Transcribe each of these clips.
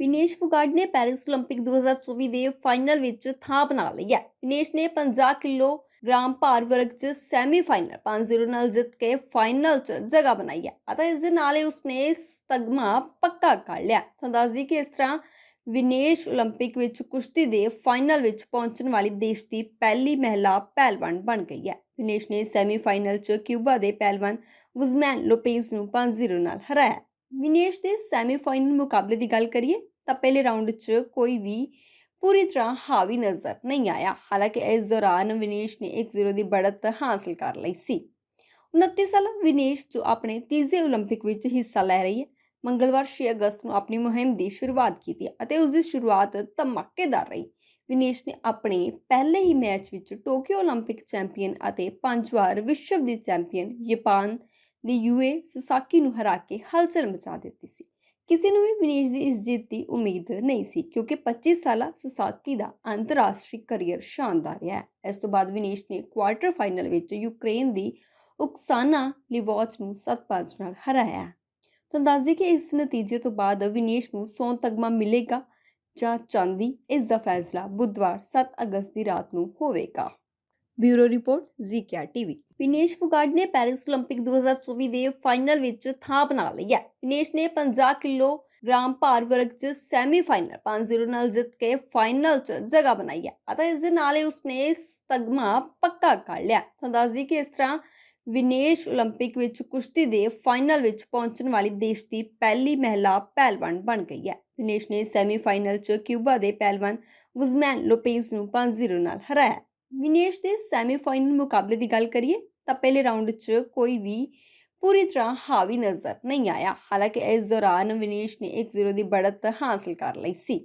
ਵਿਨੇਸ਼ ਫੋਗਾਟ ਨੇ ਪੈਰਿਸ 올림픽 2024 ਦੇ ਫਾਈਨਲ ਵਿੱਚ ਥਾਂ ਬਣਾ ਲਈ ਹੈ ਵਿਨੇਸ਼ ਨੇ 50 ਕਿਲੋਗ੍ਰਾਮ ਭਾਰ ਵਰਗ 'ਚ ਸੈਮੀਫਾਈਨਲ 5-0 ਨਾਲ ਜਿੱਤ ਕੇ ਫਾਈਨਲ 'ਚ ਜਗ੍ਹਾ ਬਣਾਈ ਹੈ ਅਤੇ ਇਸ ਦੇ ਨਾਲ ਹੀ ਉਸਨੇ ਇਸ ਤਗਮਾ ਪੱਕਾ ਕਰ ਲਿਆ ਤੁਹਾਨੂੰ ਦੱਸ ਦਈਏ ਕਿ ਇਸ ਤਰ੍ਹਾਂ ਵਿਨੇਸ਼ 올림픽 ਵਿੱਚ ਕੁਸ਼ਤੀ ਦੇ ਫਾਈਨਲ ਵਿੱਚ ਪਹੁੰਚਣ ਵਾਲੀ ਦੇਸ਼ ਦੀ ਪਹਿਲੀ ਮਹਿਲਾ ਪਹਿਲਵਾਨ ਬਣ ਗਈ ਹੈ ਵਿਨੇਸ਼ ਨੇ ਸੈਮੀਫਾਈਨਲ 'ਚ ਕਿਊਬਾ ਦੇ ਪਹਿਲਵਾਨ ਗੁਜ਼ਮੈਨ ਲੋਪੇਜ਼ ਨੂੰ 5-0 ਨਾਲ ਹਰਾਇਆ ਵਿਨੇਸ਼ ਦੇ ਸੈਮੀਫਾਈਨਲ ਮੁਕਾਬਲੇ ਦੀ ਗੱਲ ਕਰੀਏ ਤਾਂ ਪਹਿਲੇ ਰਾਊਂਡ 'ਚ ਕੋਈ ਵੀ ਪੂਰੀ ਤਰ੍ਹਾਂ ਹਾਵੀ ਨਜ਼ਰ ਨਹੀਂ ਆਇਆ ਹਾਲਾਂਕਿ ਇਸ ਦੌਰਾਨ ਵਿਨੇਸ਼ ਨੇ 1-0 ਦੀ ਬੜਤ ਹਾਸਲ ਕਰ ਲਈ ਸੀ 29 ਸਾਲਾ ਵਿਨੇਸ਼ ਜੋ ਆਪਣੇ ਤੀਜੇ 올림픽 ਵਿੱਚ ਹਿੱਸਾ ਲੈ ਰਹੀ ਹੈ ਮੰਗਲਵਾਰ 6 ਅਗਸਤ ਨੂੰ ਆਪਣੀ ਮੁਹਿੰਮ ਦੀ ਸ਼ੁਰੂਆਤ ਕੀਤੀ ਅਤੇ ਉਸ ਦੀ ਸ਼ੁਰੂਆਤ ਧਮਾਕੇਦਾਰ ਰਹੀ ਵਿਨੇਸ਼ ਨੇ ਆਪਣੇ ਪਹਿਲੇ ਹੀ ਮੈਚ ਵਿੱਚ ਟੋਕੀਓ 올림픽 ਚੈਂਪੀਅਨ ਅਤੇ ਪੰਜ ਵਾਰ ਵਿਸ਼ਵ ਦੀ ਚੈਂਪੀਅਨ ਜਾਪਾਨ ਦੀ ਯੂਏ ਸੁਸਾਕੀ ਨੂੰ ਹਰਾ ਕੇ ਹਲਚਲ ਮਚਾ ਦਿੱਤੀ ਸੀ। ਕਿਸੇ ਨੂੰ ਵੀ ਵਿਨੇਸ਼ ਦੀ ਇਸ ਜਿੱਤ ਦੀ ਉਮੀਦ ਨਹੀਂ ਸੀ, ਕਿਉਂਕਿ 25 ਸਾਲਾ ਸੁਸਾਕੀ ਦਾ ਅੰਤਰਰਾਸ਼ਟਰੀ ਕਰੀਅਰ ਸ਼ਾਨਦਾਰ ਰਿਹਾ ਹੈ। ਇਸ ਤੋਂ ਬਾਅਦ ਵਿਨੇਸ਼ ਨੇ ਕੁਆਰਟਰ ਫਾਈਨਲ ਵਿੱਚ ਯੂਕਰੇਨ ਦੀ ਉਕਸਾਨਾ ਲਿਵੋਚ ਨੂੰ 7-5 ਨਾਲ ਹਰਾਇਆ ਤੁਹਾਨੂੰ ਦੱਸ ਦਈਏ ਕਿ ਇਸ ਨਤੀਜੇ ਤੋਂ ਬਾਅਦ ਵਿਨੇਸ਼ ਨੂੰ ਸੋਨ ਤਗਮਾ ਮਿਲੇਗਾ ਜਾਂ ਚਾਂਦੀ, ਇਸ ਦਾ ਫੈਸਲਾ ਬੁੱਧਵਾਰ 7 ਅਗਸਤ ਦੀ ਰਾਤ ਨੂੰ ਹੋਵੇਗਾ। ਬਿਊਰੋ ਰਿਪੋਰਟ ਜ਼ੀਕਿਆ ਟੀਵੀ ਵਿਨੇਸ਼ ਫੋਗਾਟ ਨੇ ਪੈਰਿਸ 올림픽 2024 ਦੇ ਫਾਈਨਲ ਵਿੱਚ ਥਾਂ ਬਣਾ ਲਈ ਹੈ ਵਿਨੇਸ਼ ਨੇ 50 ਕਿਲੋਗ੍ਰਾਮ ਭਾਰ ਵਰਗ 'ਚ ਸੈਮੀਫਾਈਨਲ 5-0 ਨਾਲ ਜਿੱਤ ਕੇ ਫਾਈਨਲ 'ਚ ਜਗ੍ਹਾ ਬਣਾਈ ਹੈ ਅਤੇ ਇਸ ਦੇ ਨਾਲ ਹੀ ਉਸਨੇ ਇਸ ਤਗਮਾ ਪੱਕਾ ਕਰ ਲਿਆ ਤੁਹਾਨੂੰ ਦੱਸ ਦਈਏ ਕਿ ਇਸ ਤਰ੍ਹਾਂ ਵਿਨੇਸ਼ 올림픽 ਵਿੱਚ ਕੁਸ਼ਤੀ ਦੇ ਫਾਈਨਲ ਵਿੱਚ ਪਹੁੰਚਣ ਵਾਲੀ ਦੇਸ਼ ਦੀ ਪਹਿਲੀ ਮਹਿਲਾ ਪਹਿਲਵਾਨ ਬਣ ਗਈ ਹੈ ਵਿਨੇਸ਼ ਨੇ ਸੈਮੀਫਾਈਨਲ 'ਚ ਕਿਊਬਾ ਦੇ ਪਹਿਲਵਾਨ ਗੁਜ਼ਮੈਨ ਲੋਪੇਜ਼ ਨੂੰ 5-0 ਨਾਲ ਹਰਾਇਆ ਵਿਨੇਸ਼ ਦੇ ਸੈਮੀਫਾਈਨਲ ਮੁਕਾਬਲੇ ਦੀ ਗੱਲ ਕਰੀਏ ਤਾਂ ਪਹਿਲੇ ਰਾਊਂਡ 'ਚ ਕੋਈ ਵੀ ਪੂਰੀ ਤਰ੍ਹਾਂ ਹਾਵੀ ਨਜ਼ਰ ਨਹੀਂ ਆਇਆ ਹਾਲਾਂਕਿ ਇਸ ਦੌਰਾਨ ਵਿਨੇਸ਼ ਨੇ 1-0 ਦੀ ਬੜਤ ਹਾਸਲ ਕਰ ਲਈ ਸੀ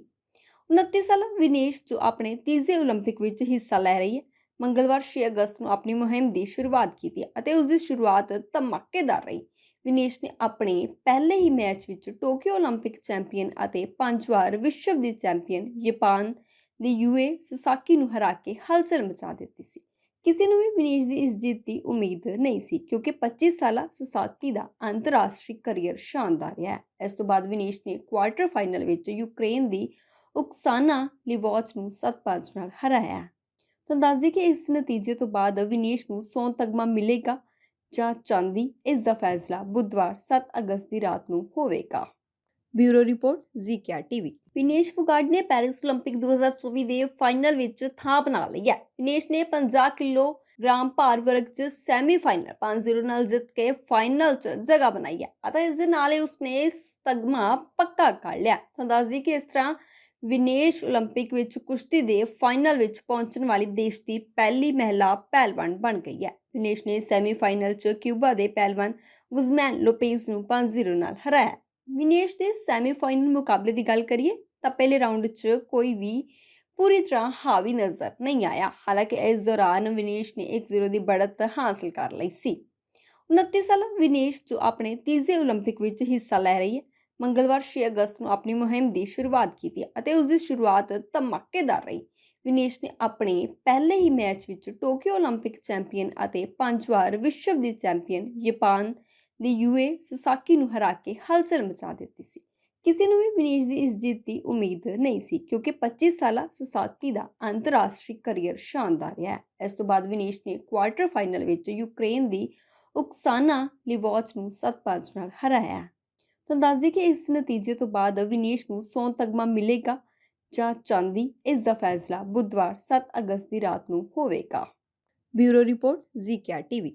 29 ਸਾਲਾ ਵਿਨੇਸ਼ ਜੋ ਆਪਣੇ ਤੀਜੇ 올림픽 ਵਿੱਚ ਹਿੱਸਾ ਲੈ ਰਹੀ ਹੈ ਮੰਗਲਵਾਰ 6 ਅਗਸਤ ਨੂੰ ਆਪਣੀ ਮੁਹਿੰਮ ਦੀ ਸ਼ੁਰੂਆਤ ਕੀਤੀ ਅਤੇ ਉਸ ਦੀ ਸ਼ੁਰੂਆਤ ਧਮਾਕੇਦਾਰ ਰਹੀ ਵਿਨੇਸ਼ ਨੇ ਆਪਣੇ ਪਹਿਲੇ ਹੀ ਮੈਚ ਵਿੱਚ ਟੋਕੀਓ 올림픽 ਚੈਂਪੀਅਨ ਅਤੇ ਪੰਜ ਵਾਰ ਵਿਸ਼ਵ ਦੀ ਚੈਂਪੀਅਨ ਜਾਪਾਨ ਦੀ ਯੂਏ ਸੁਸਾਕੀ ਨੂੰ ਹਰਾ ਕੇ ਹਲਚਲ ਮਚਾ ਦਿੱਤੀ ਸੀ। ਕਿਸੇ ਨੂੰ ਵੀ ਵਿਨੀਸ਼ ਦੀ ਇਸ ਜਿੱਤ ਦੀ ਉਮੀਦ ਨਹੀਂ ਸੀ, ਕਿਉਂਕਿ 25 ਸਾਲਾ ਸੁਸਾਕੀ ਦਾ ਅੰਤਰਰਾਸ਼ਟਰੀ ਕਰੀਅਰ ਸ਼ਾਨਦਾਰ ਰਿਹਾ ਇਸ ਤੋਂ ਬਾਅਦ ਵਿਨੀਸ਼ ਨੇ ਕੁਆਰਟਰ ਫਾਈਨਲ ਵਿੱਚ ਯੂਕਰੇਨ ਦੀ ਉਕਸਾਨਾ ਲਿਵੋਚ ਨੂੰ 7-5 ਨਾਲ ਹਰਾਇਆ ਤੁਹਾਨੂੰ ਦੱਸ ਦਈਏ ਕਿ ਇਸ ਨਤੀਜੇ ਤੋਂ ਬਾਅਦ ਵਿਨੀਸ਼ ਨੂੰ ਸੋਨ ਤਗਮਾ ਮਿਲੇਗਾ ਜਾਂ ਚਾਂਦੀ, ਇਸ ਦਾ ਫੈਸਲਾ ਬੁੱਧਵਾਰ 7 ਅਗਸਤ ਦੀ ਰਾਤ ਨੂੰ ਹੋਵੇਗਾ। ਬਿਊਰੋ ਰਿਪੋਰਟ ਜ਼ੀਕਿਆ ਟੀਵੀ ਵਿਨੇਸ਼ ਫੋਗਾਟ ਨੇ ਪੈਰਿਸ 올림픽 2024 ਦੇ ਫਾਈਨਲ ਵਿੱਚ ਥਾਂ ਬਣਾ ਲਈ ਹੈ ਵਿਨੇਸ਼ ਨੇ 50 ਕਿਲੋਗ੍ਰਾਮ ਭਾਰ ਵਰਗ 'ਚ ਸੈਮੀਫਾਈਨਲ 5-0 ਨਾਲ ਜਿੱਤ ਕੇ ਫਾਈਨਲ 'ਚ ਜਗ੍ਹਾ ਬਣਾਈ ਹੈ ਅਤੇ ਇਸ ਦੇ ਨਾਲ ਹੀ ਉਸਨੇ ਇਸ ਤਗਮਾ ਪੱਕਾ ਕਰ ਲਿਆ ਤੁਹਾਨੂੰ ਦੱਸ ਦਈਏ ਕਿ ਇਸ ਤਰ੍ਹਾਂ ਵਿਨੇਸ਼ 올림픽 ਵਿੱਚ ਕੁਸ਼ਤੀ ਦੇ ਫਾਈਨਲ ਵਿੱਚ ਪਹੁੰਚਣ ਵਾਲੀ ਦੇਸ਼ ਦੀ ਪਹਿਲੀ ਮਹਿਲਾ ਪਹਿਲਵਾਨ ਬਣ ਗਈ ਹੈ ਵਿਨੇਸ਼ ਨੇ ਸੈਮੀਫਾਈਨਲ 'ਚ ਕਿਊਬਾ ਦੇ ਪਹਿਲਵਾਨ ਗੁਜ਼ਮੈਨ ਲੋਪੇਜ਼ ਨੂੰ 5-0 ਨਾਲ ਹਰਾਇਆ ਵਿਨੇਸ਼ ਦੇ ਸੈਮੀਫਾਈਨਲ ਮੁਕਾਬਲੇ ਦੀ ਗੱਲ ਕਰੀਏ ਤਾਂ ਪਹਿਲੇ ਰਾਊਂਡ 'ਚ ਕੋਈ ਵੀ ਪੂਰੀ ਤਰ੍ਹਾਂ ਹਾਵੀ ਨਜ਼ਰ ਨਹੀਂ ਆਇਆ ਹਾਲਾਂਕਿ ਇਸ ਦੌਰਾਨ ਵਿਨੇਸ਼ ਨੇ 1-0 ਦੀ ਬੜਤ ਹਾਸਲ ਕਰ ਲਈ ਸੀ 29 ਸਾਲਾ ਵਿਨੇਸ਼ ਜੋ ਆਪਣੇ ਤੀਜੇ 올림픽 ਵਿੱਚ ਹਿੱਸਾ ਲੈ ਰਹੀ ਹੈ ਮੰਗਲਵਾਰ 6 ਅਗਸਤ ਨੂੰ ਆਪਣੀ ਮੁਹਿੰਮ ਦੀ ਸ਼ੁਰੂਆਤ ਕੀਤੀ ਅਤੇ ਉਸ ਦੀ ਸ਼ੁਰੂਆਤ ਧਮਾਕੇਦਾਰ ਰਹੀ ਵਿਨੇਸ਼ ਨੇ ਆਪਣੇ ਪਹਿਲੇ ਹੀ ਮੈਚ ਵਿੱਚ ਟੋਕੀਓ 올림픽 ਚੈਂਪੀਅਨ ਅਤੇ ਪੰਜ ਵਾਰ ਵਿਸ਼ਵ ਦੀ ਚੈਂਪੀਅਨ ਜਾਪਾਨ ਦੀ ਯੂਏ ਸੁਸਾਕੀ ਨੂੰ ਹਰਾ ਕੇ ਹਲਚਲ ਮਚਾ ਦਿੱਤੀ ਸੀ। ਕਿਸੇ ਨੂੰ ਵੀ ਵਿਨੇਸ਼ ਦੀ ਇਸ ਜਿੱਤ ਦੀ ਉਮੀਦ ਨਹੀਂ ਸੀ, ਕਿਉਂਕਿ 25 ਸਾਲਾ ਸੁਸਾਕੀ ਦਾ ਅੰਤਰਰਾਸ਼ਟਰੀ ਕਰੀਅਰ ਸ਼ਾਨਦਾਰ ਰਿਹਾ ਇਸ ਤੋਂ ਬਾਅਦ ਵਿਨੀਸ਼ ਨੇ ਕੁਆਰਟਰ ਫਾਈਨਲ ਵਿੱਚ ਯੂਕਰੇਨ ਦੀ ਉਕਸਾਨਾ ਲਿਵੋਚ ਨੂੰ 7-5 ਨਾਲ ਹਰਾਇਆ ਤੁਹਾਨੂੰ ਦੱਸ ਦਈਏ ਕਿ ਇਸ ਨਤੀਜੇ ਤੋਂ ਬਾਅਦ ਵਿਨੀਸ਼ ਨੂੰ ਸੋਨ ਤਗਮਾ ਮਿਲੇਗਾ ਜਾਂ ਚਾਂਦੀ, ਇਸ ਦਾ ਫੈਸਲਾ ਬੁੱਧਵਾਰ 7 ਅਗਸਤ ਦੀ ਰਾਤ ਨੂੰ ਹੋਵੇਗਾ। ਬਿਊਰੋ ਰਿਪੋਰਟ ਜ਼ੀਕਿਆ ਟੀਵੀ।